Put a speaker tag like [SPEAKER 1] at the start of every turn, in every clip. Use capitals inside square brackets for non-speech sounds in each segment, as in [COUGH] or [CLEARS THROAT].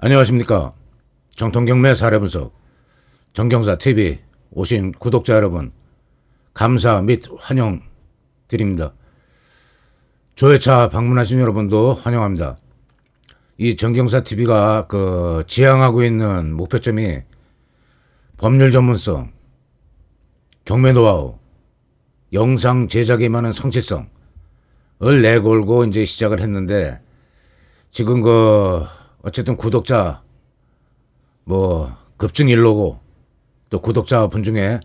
[SPEAKER 1] 안녕하십니까. 정통경매 사례분석 정경사 TV 오신 구독자 여러분 감사 및 환영 드립니다. 조회차 방문하신 여러분도 환영합니다. 이 정경사 TV가 그 지향하고 있는 목표점이 법률 전문성, 경매 노하우, 영상 제작에 임하는 성취성을 내걸고 이제 시작을 했는데 지금 그 어쨌든 구독자 뭐 급증 일로고 또 구독자 분 중에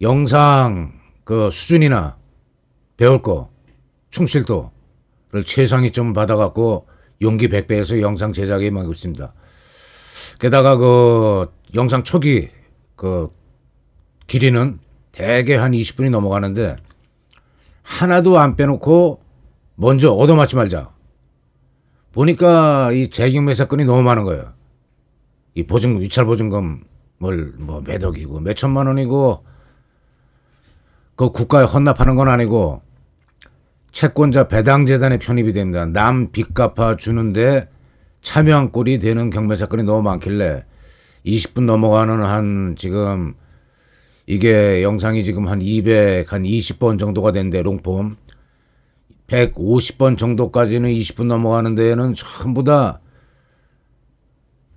[SPEAKER 1] 영상 그 수준이나 배울 거 충실도를 최상위 좀 받아갖고 용기 100배에서 영상 제작에 임하고 있습니다. 게다가 그 영상 초기 그 길이는 대개 한 20분이 넘어가는데 하나도 안 빼놓고 먼저 얻어맞지 말자. 보니까 이 재경매 사건이 너무 많은 거예요. 이 보증 위찰 보증금을 뭐 매덕이고 몇 천만 원이고 그 국가에 헌납하는 건 아니고 채권자 배당 재단에 편입이 됩니다. 남 빚 갚아 주는데 참여한 꼴이 되는 경매 사건이 너무 많길래 20분 넘어가는 한 지금 이게 영상이 지금 한 200, 한 20번 정도가 된대 롱폼 150번 정도까지는 20분 넘어가는 데에는 전부 다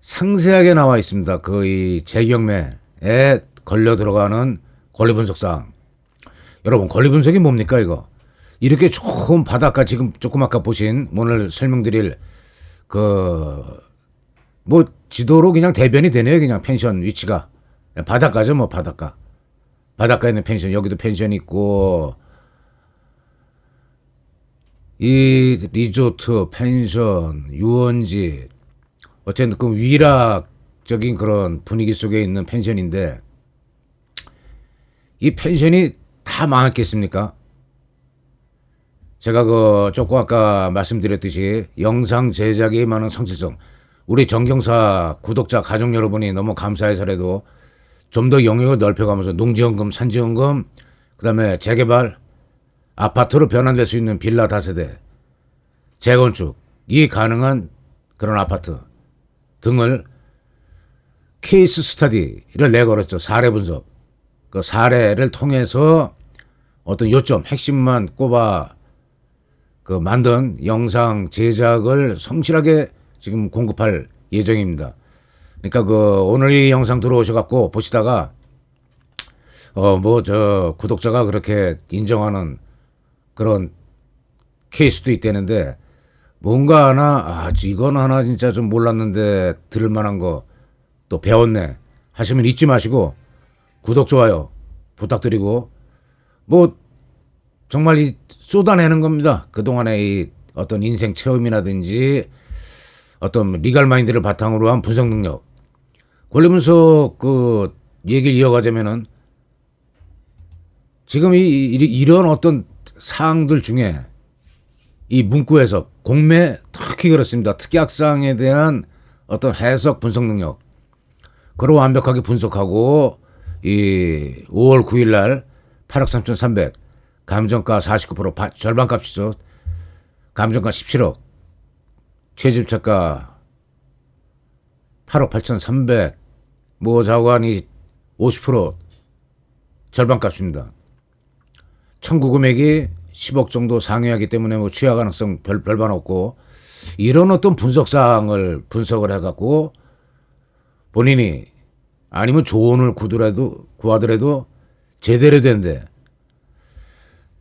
[SPEAKER 1] 상세하게 나와 있습니다. 그이 재경매에 걸려 들어가는 권리 분석상. 여러분 권리 분석이 뭡니까 이거? 이렇게 좋은 바닷가 지금 조금 아까 보신 오늘 설명드릴 그 뭐 지도로 그냥 대변이 되네요. 그냥 펜션 위치가 바닷가죠 뭐 바닷가. 바닷가에 있는 펜션 여기도 펜션 있고 이 리조트, 펜션, 유원지 어쨌든 그 위락적인 그런 분위기 속에 있는 펜션인데 이 펜션이 다 망했겠습니까? 제가 그 조금 아까 말씀드렸듯이 영상 제작에 많은 성취성 우리 정경사 구독자 가족 여러분이 너무 감사해서라도 좀 더 영역을 넓혀가면서 농지연금, 산지연금, 그 다음에 재개발, 아파트로 변환될 수 있는 빌라 다세대, 재건축, 이 가능한 그런 아파트 등을 케이스 스터디를 내걸었죠. 사례 분석. 그 사례를 통해서 어떤 요점, 핵심만 꼽아 그 만든 영상 제작을 성실하게 지금 공급할 예정입니다. 그러니까 그 오늘 이 영상 들어오셔갖고 보시다가 어 뭐 저 구독자가 그렇게 인정하는 그런 케이스도 있다는데 뭔가 하나 아 이건 하나 진짜 좀 몰랐는데 들을 만한 거 또 배웠네. 하시면 잊지 마시고 구독 좋아요 부탁드리고 뭐 정말 이 쏟아내는 겁니다. 그동안의 이 어떤 인생 체험이라든지 어떤 리갈 마인드를 바탕으로 한 분석 능력. 권리 분석 그 얘기를 이어가자면은 지금 이, 이 이런 어떤 사항들 중에 이 문구에서 공매 특히 그렇습니다. 특약사항에 대한 어떤 해석 분석 능력 그걸 완벽하게 분석하고 이 5월 9일 날 8억 3,300 감정가 49% 바, 절반값이죠. 감정가 17억 최집차가 8억 8,300 뭐 자관이 50% 절반값입니다. 청구 금액이 10억 정도 상회하기 때문에 뭐 취하 가능성 별, 별반 없고 이런 어떤 분석 사항을 분석을 해갖고 본인이 아니면 조언을 구더라도 구하더라도 제대로 된대.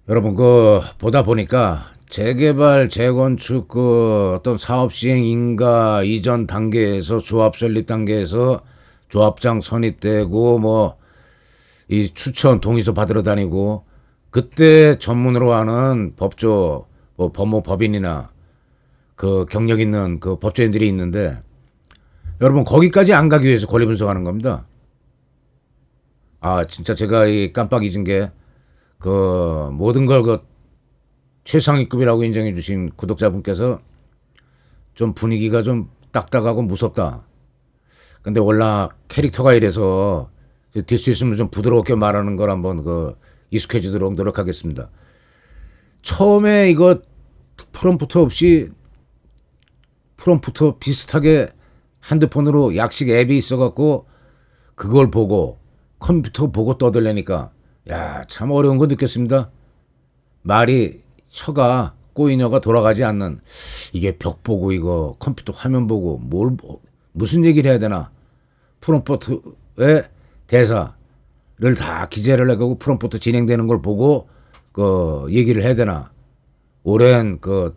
[SPEAKER 1] 여러분 그 보다 보니까 재개발 재건축 그 어떤 사업 시행 인가 이전 단계에서 조합 설립 단계에서 조합장 선입되고 뭐 이 추천 동의서 받으러 다니고 그때 전문으로 하는 법조 뭐 법무 법인이나 그 경력 있는 그 법조인들이 있는데 여러분 거기까지 안 가기 위해서 권리 분석하는 겁니다. 아 진짜 제가 이 깜빡 잊은 게 그 모든 걸 그 최상위급이라고 인정해 주신 구독자분께서 좀 분위기가 좀 딱딱하고 무섭다. 근데 월락 캐릭터가 이래서 될 수 있으면 좀 부드럽게 말하는 걸 한번 그 익숙해지도록 노력하겠습니다. 처음에 이거 프롬프트 없이 프롬프터 비슷하게 핸드폰으로 약식 앱이 있어갖고 그걸 보고 컴퓨터 보고 떠들려니까 야 참 어려운 거 느꼈습니다. 말이 혀가 꼬이녀가 돌아가지 않는 이게 벽 보고 이거 컴퓨터 화면 보고 뭘 보- 무슨 얘기를 해야 되나 프롬프트의 대사를 다 기재를 해가고 프롬프트 진행되는 걸 보고 그 얘기를 해야 되나 오랜 그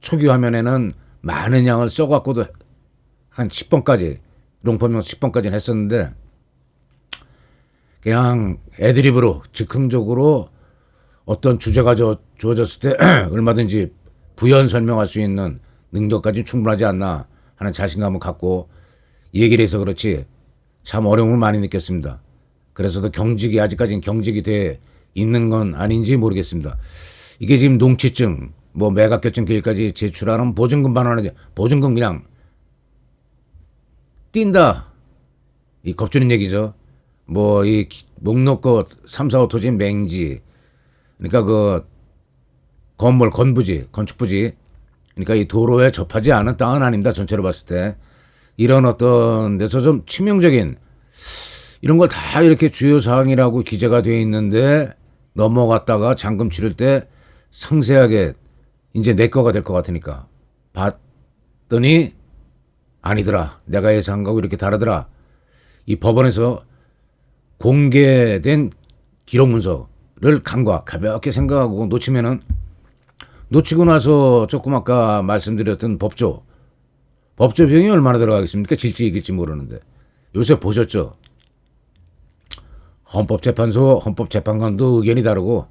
[SPEAKER 1] 초기 화면에는 많은 양을 써갖고도 한 10번까지 롱포명 10번까지는 했었는데 그냥 애드립으로 즉흥적으로 어떤 주제가 저, 주어졌을 때 [CLEARS THROAT] 얼마든지 부연 설명할 수 있는 능력까지 충분하지 않나 하는 자신감을 갖고 얘기를 해서 그렇지 참 어려움을 많이 느꼈습니다. 그래서도 경직이 아직까지는 경직이 돼 있는 건 아닌지 모르겠습니다. 이게 지금 농치증, 뭐 매각결정 기일까지 제출하는 보증금 반환하지 보증금 그냥 뛴다. 이 겁주는 얘기죠. 뭐 이 목록껏 3, 4, 5 토지 맹지 그러니까 그 건물 건부지 건축부지 그러니까 이 도로에 접하지 않은 땅은 아닙니다 전체로 봤을 때 이런 어떤 데서 좀 치명적인 이런 걸 다 이렇게 주요 사항이라고 기재가 되어 있는데 넘어갔다가 잔금 치를 때 상세하게 이제 내 거가 될 것 같으니까 봤더니 아니더라 내가 예상한 거하고 이렇게 다르더라 이 법원에서 공개된 기록 문서를 간과 가볍게 생각하고 놓치면은 놓치고 나서 조금 아까 말씀드렸던 법조 법조 비용이 얼마나 들어가겠습니까? 질지 이길지 모르는데 요새 보셨죠? 헌법재판소 헌법재판관도 의견이 다르고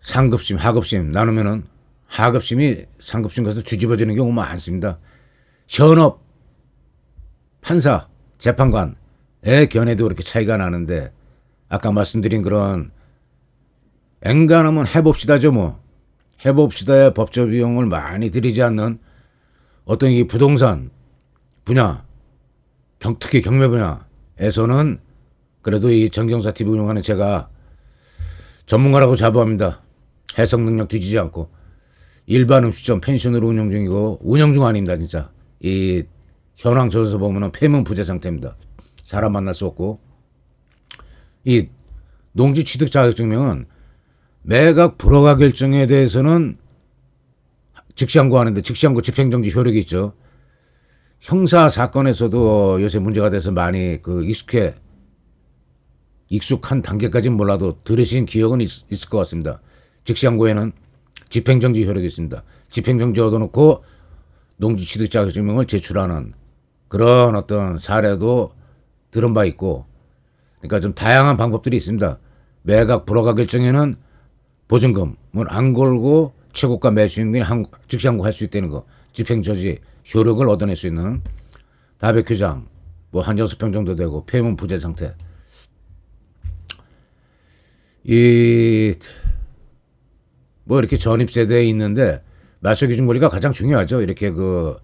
[SPEAKER 1] 상급심 하급심 나누면은 하급심이 상급심 가서 뒤집어지는 경우 많습니다. 현업 판사, 재판관의 견해도 그렇게 차이가 나는데 아까 말씀드린 그런 엔간하면 해봅시다죠 뭐 해봅시다의 법조 비용을 많이 들이지 않는 어떤 이 부동산 분야 경, 특히 경매 분야에서는 그래도 이 정경사 TV 운영하는 제가 전문가라고 자부합니다. 해석 능력 뒤지지 않고 일반 음식점 펜션으로 운영 중이고 운영 중 아닙니다 진짜 이 현황 조서 보면은 폐문 부재 상태입니다. 사람 만날 수 없고 이 농지 취득 자격증명은 매각 불허가 결정에 대해서는 즉시 항고하는데 즉시 항고 집행정지 효력이 있죠. 형사 사건에서도 요새 문제가 돼서 많이 그 익숙해 익숙한 단계까지는 몰라도 들으신 기억은 있, 있을 것 같습니다. 즉시 항고에는 집행정지 효력이 있습니다. 집행정지 얻어놓고 농지 취득 자격증명을 제출하는 그런 어떤 사례도 들은 바 있고, 그러니까 좀 다양한 방법들이 있습니다. 매각 불허가 결정에는 보증금을 안 걸고 최고가 매수인이 즉시 항고 할 수 있다는 거, 집행저지 효력을 얻어낼 수 있는 바베큐장, 뭐 한정 수평 정도 되고 폐문 부재 상태. 이 뭐 이렇게 전입 세대에 있는데 말소 기준 권리가 가장 중요하죠. 이렇게 그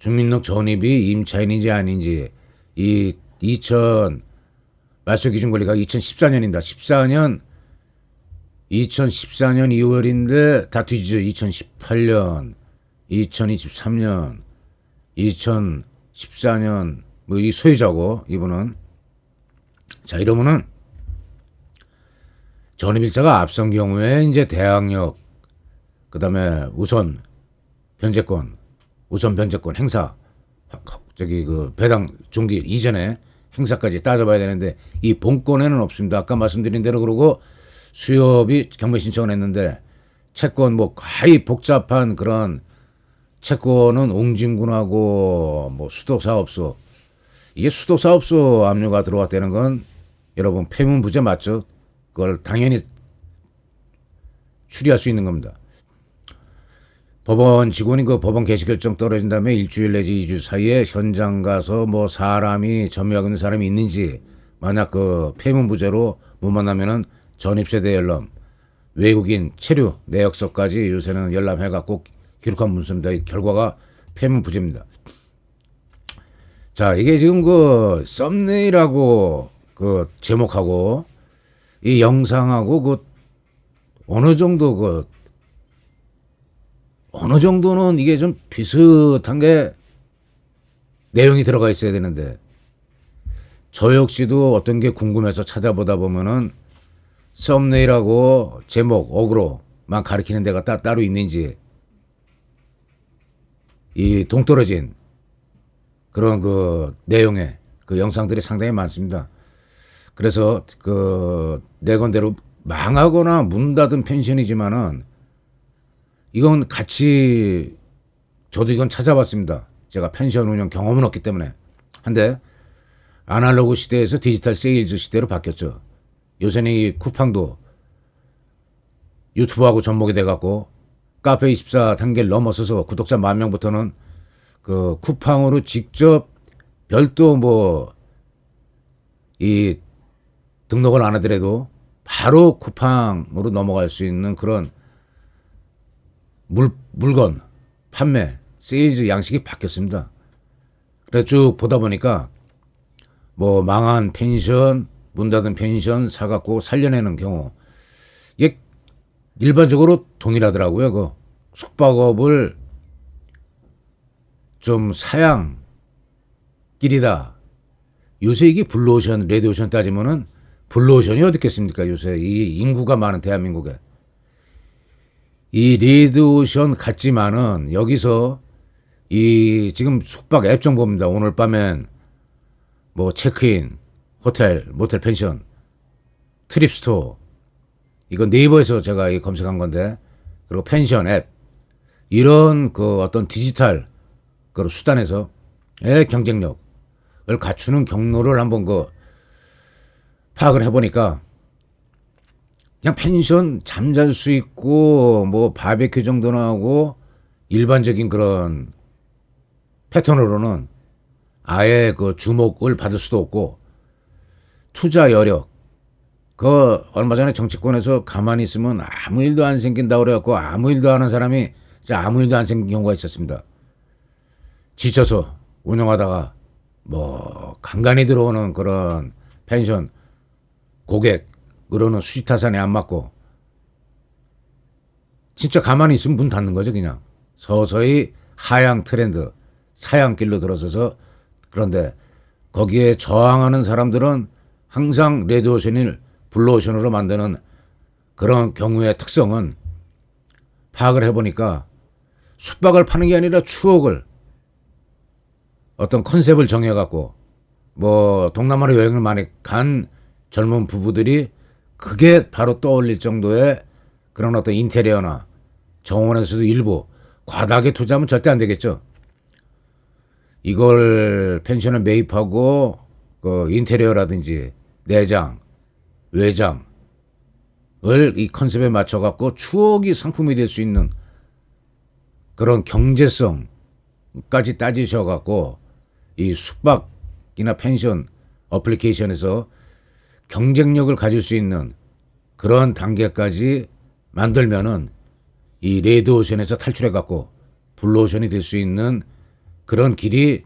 [SPEAKER 1] 주민등 전입이 임차인인지 아닌지 이 2000 말소 기준 권리가 2014년입니다. 14년 2014년 2월인데 다 뒤지죠. 2018년, 2023년, 2014년 뭐 이 소유자고 이분은 자 이러면은 전입일자가 앞선 경우에 이제 대항력 그다음에 우선 변제권 우선 변제권 행사 저기 그 배당 중기 이전에 행사까지 따져봐야 되는데 이 본권에는 없습니다. 아까 말씀드린 대로 그러고 수협이 경매 신청을 했는데 채권 뭐 거의 복잡한 그런 채권은 옹진군하고 뭐 수도사업소 이게 수도사업소 압류가 들어왔다는 건 여러분 폐문부재 맞죠? 그걸 당연히 추리할 수 있는 겁니다. 법원 직원이 그 법원 개시 결정 떨어진 다음에 일주일 내지 이주 사이에 현장 가서 뭐 사람이 점유하고 있는 사람이 있는지 만약 그 폐문 부재로 못 만나면은 전입세대 열람 외국인 체류 내역서까지 요새는 열람해 갖고 기록한 문서입니다. 이 결과가 폐문 부재입니다. 자 이게 지금 그 썸네일하고 그 제목하고 이 영상하고 그 어느 정도 그 어느 정도는 이게 좀 비슷한 게 내용이 들어가 있어야 되는데 저 역시도 어떤 게 궁금해서 찾아보다 보면은 썸네일하고 제목 어그로만 가리키는 데가 따, 따로 있는지 이 동떨어진 그런 그 내용의 그 영상들이 상당히 많습니다. 그래서 그 내건대로 망하거나 문 닫은 펜션이지만은 이건 같이 저도 이건 찾아봤습니다. 제가 펜션 운영 경험은 없기 때문에 한데 아날로그 시대에서 디지털 세일즈 시대로 바뀌었죠. 요새는 이 쿠팡도 유튜브하고 접목이 돼갖고 카페 24 단계를 넘어서서 구독자 만 명부터는 그 쿠팡으로 직접 별도 뭐 이 등록을 안 하더라도 바로 쿠팡으로 넘어갈 수 있는 그런 물, 물건 판매 세일즈 양식이 바뀌었습니다. 그래서 쭉 보다 보니까 뭐 망한 펜션 문 닫은 펜션 사갖고 살려내는 경우 일반적으로 동일하더라고요. 그 숙박업을 좀 사양길이다. 요새 이게 블루오션, 레드오션 따지면은 블루오션이 어디 있겠습니까? 요새 이 인구가 많은 대한민국에. 이 레드오션 같지만은 여기서 이 지금 숙박 앱 정보입니다. 오늘 밤엔 뭐 체크인, 호텔, 모텔 펜션, 트립 스토어 이건 네이버에서 제가 이 검색한 건데 그리고 펜션 앱. 이런 그 어떤 디지털 그 수단에서의 경쟁력을 갖추는 경로를 한번 그 파악을 해보니까 그냥 펜션 잠잘 수 있고 뭐 바베큐 정도는 하고 일반적인 그런 패턴으로는 아예 그 주목을 받을 수도 없고 투자 여력 그 얼마 전에 정치권에서 가만히 있으면 아무 일도 안 생긴다 그래갖고 아무 일도 안 하는 사람이 진짜 아무 일도 안 생긴 경우가 있었습니다. 지쳐서 운영하다가 뭐 간간히 들어오는 그런 펜션 고객으로는 수지타산에 안 맞고 진짜 가만히 있으면 문 닫는 거죠 그냥 서서히 하향 트렌드 사양길로 들어서서 그런데 거기에 저항하는 사람들은 항상 레드오션을 블루오션으로 만드는 그런 경우의 특성은 파악을 해보니까 숙박을 파는 게 아니라 추억을 어떤 컨셉을 정해갖고 뭐 동남아로 여행을 많이 간 젊은 부부들이 그게 바로 떠올릴 정도의 그런 어떤 인테리어나 정원에서도 일부 과다하게 투자하면 절대 안 되겠죠. 이걸 펜션을 매입하고 그 인테리어라든지 내장, 외장을 이 컨셉에 맞춰 갖고 추억이 상품이 될 수 있는 그런 경제성까지 따지셔 갖고 이 숙박이나 펜션 어플리케이션에서 경쟁력을 가질 수 있는 그런 단계까지 만들면은 이 레드 오션에서 탈출해 갖고 블루 오션이 될 수 있는 그런 길이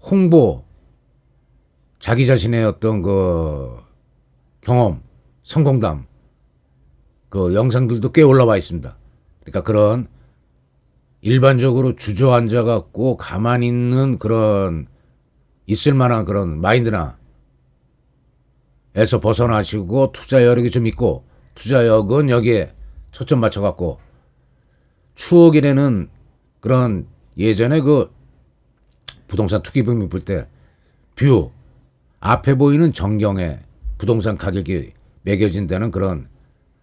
[SPEAKER 1] 홍보 자기 자신의 어떤 그 경험 성공담 그 영상들도 꽤 올라와 있습니다. 그러니까 그런 일반적으로 주저앉아 갖고 가만히 있는 그런 있을 만한 그런 마인드나 에서 벗어나시고 투자 여력이 좀 있고 투자력은 여기에 초점 맞춰 갖고 추억이라는 그런 예전에 그 부동산 투기 붐이 불때 뷰 앞에 보이는 전경에 부동산 가격이 매겨진다는 그런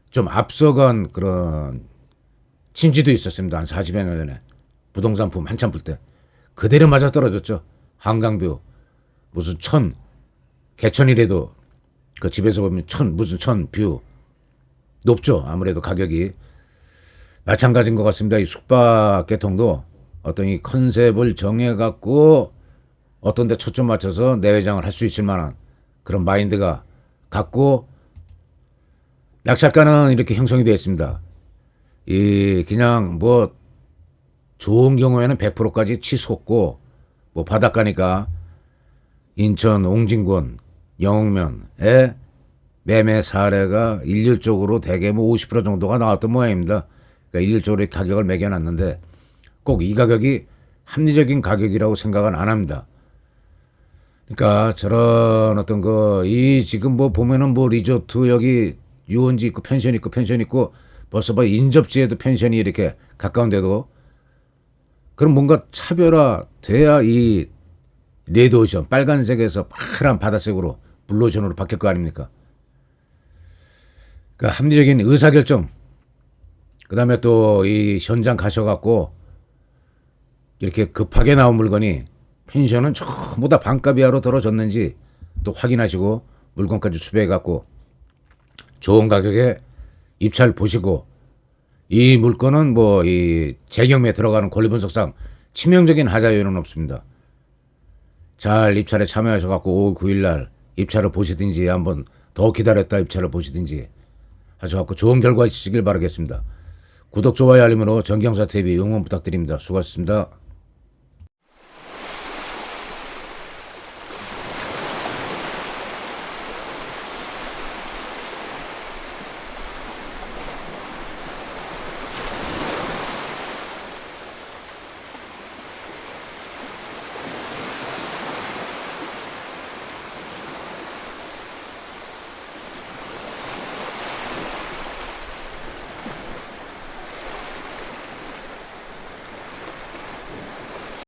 [SPEAKER 1] 좀 앞서간 그런 진지도 있었습니다. 한 40여 년 전에. 부동산 붐 한참 불 때. 그대로 맞아 떨어졌죠. 한강뷰. 무슨 천, 개천이라도 그 집에서 보면 천, 무슨 천, 뷰. 높죠. 아무래도 가격이. 마찬가지인 것 같습니다. 이 숙박 계통도 어떤 이 컨셉을 정해갖고 어떤 데 초점 맞춰서 내외장을 할 수 있을 만한 그런 마인드가 갖고 낙찰가는 이렇게 형성이 되어 있습니다. 이 그냥 뭐 좋은 경우에는 100%까지 치솟고 뭐 바닷가니까 인천 옹진군 영흥면에 매매 사례가 일률적으로 대개 뭐 50% 정도가 나왔던 모양입니다. 그러니까 일조의 가격을 매겨놨는데 꼭 이 가격이 합리적인 가격이라고 생각은 안 합니다. 그러니까 저런 어떤 그이 지금 뭐 보면은 뭐 리조트 여기 유원지 있고 펜션 있고 펜션 있고 벌써 뭐 인접지에도 펜션이 이렇게 가까운 데도 그럼 뭔가 차별화 돼야 이 레드오션 빨간색에서 파란 바다색으로 블루오션으로 바뀔 거 아닙니까? 그 합리적인 의사결정 그다음에 또 이 현장 가셔갖고 이렇게 급하게 나온 물건이 펜션은 전부 다 반값 이하로 떨어졌는지 또 확인하시고 물건까지 수배해갖고 좋은 가격에 입찰 보시고 이 물건은 뭐 이 재경매에 들어가는 권리 분석상 치명적인 하자 요인은 없습니다. 잘 입찰에 참여하셔갖고 5월 9일날 입찰을 보시든지 한번 더 기다렸다 입찰을 보시든지 하셔갖고 좋은 결과 있으시길 바라겠습니다. 구독, 좋아요, 알림으로 정경사 TV 응원 부탁드립니다. 수고하셨습니다.